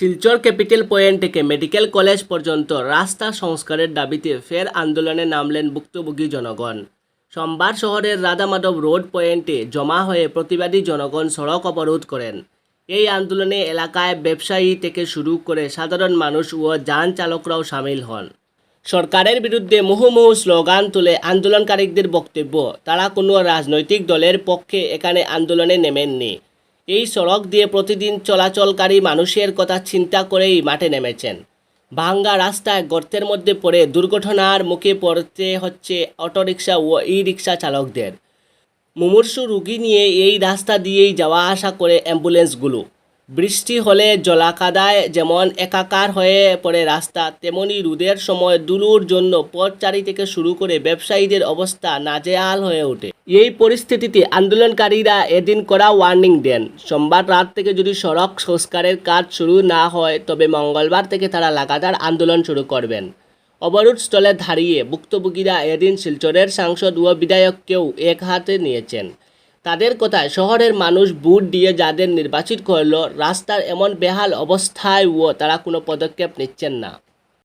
Silchar capital point থেকে medical college পর্যন্ত রাস্তা সংস্কারের দাবিতে ফের আন্দোলনে নামলেন ভুক্তভোগী জনগণ। সোমবার শহরের রাধামাধব রোড পয়েন্টে জমা হয়ে প্রতিবাদী জনগণ সড়ক অবরোধ করেন। এই আন্দোলনে এলাকায় ব্যবসায়ী থেকে শুরু করে সাধারণ মানুষ ও যান চালকরাও সামিল হন। সরকারের বিরুদ্ধে মুহুমুহু স্লোগান তুলে আন্দোলনকারীদের বক্তব্য, তারা কোনো রাজনৈতিক দলের পক্ষে এখানে আন্দোলনে নেমেননি। এই সড়ক দিয়ে প্রতিদিন চলাচলকারী মানুষের কথা চিন্তা করেই মাঠে নেমেছেন। ভাঙ্গা রাস্তায় গর্তের মধ্যে পড়ে দুর্ঘটনার মুখে পড়তে হচ্ছে অটোরিকশা ও ই রিক্সা চালকদের। মুমূর্ষু রুগী নিয়ে এই রাস্তা দিয়েই যাওয়া আসা করে অ্যাম্বুলেন্সগুলো। বৃষ্টি হলে জলাকাদায় যেমন একাকার হয়ে পড়ে রাস্তা, তেমনি রোদের সময় দুলুর জন্য পথচারী থেকে শুরু করে ব্যবসায়ীদের অবস্থা নাজেহাল হয়ে ওঠে। এই পরিস্থিতিতে আন্দোলনকারীরা এদিন করা ওয়ার্নিং দেন, সোমবার রাত থেকে যদি সড়ক সংস্কারের কাজ শুরু না হয়, তবে মঙ্গলবার থেকে তারা লাগাতার আন্দোলন শুরু করবেন। অবরোধ স্থলে দাঁড়িয়ে ভুক্তভোগীরা এদিন শিলচরের সাংসদ ও বিধায়ককেও এক হাতে নিয়েছেন। তাদের কথায় শহরের মানুষ বুট দিয়ে যাদের নির্বাচিত করল, রাস্তার এমন বেহাল অবস্থায় ও তারা কোনো পদক্ষেপ নিচ্ছেন না।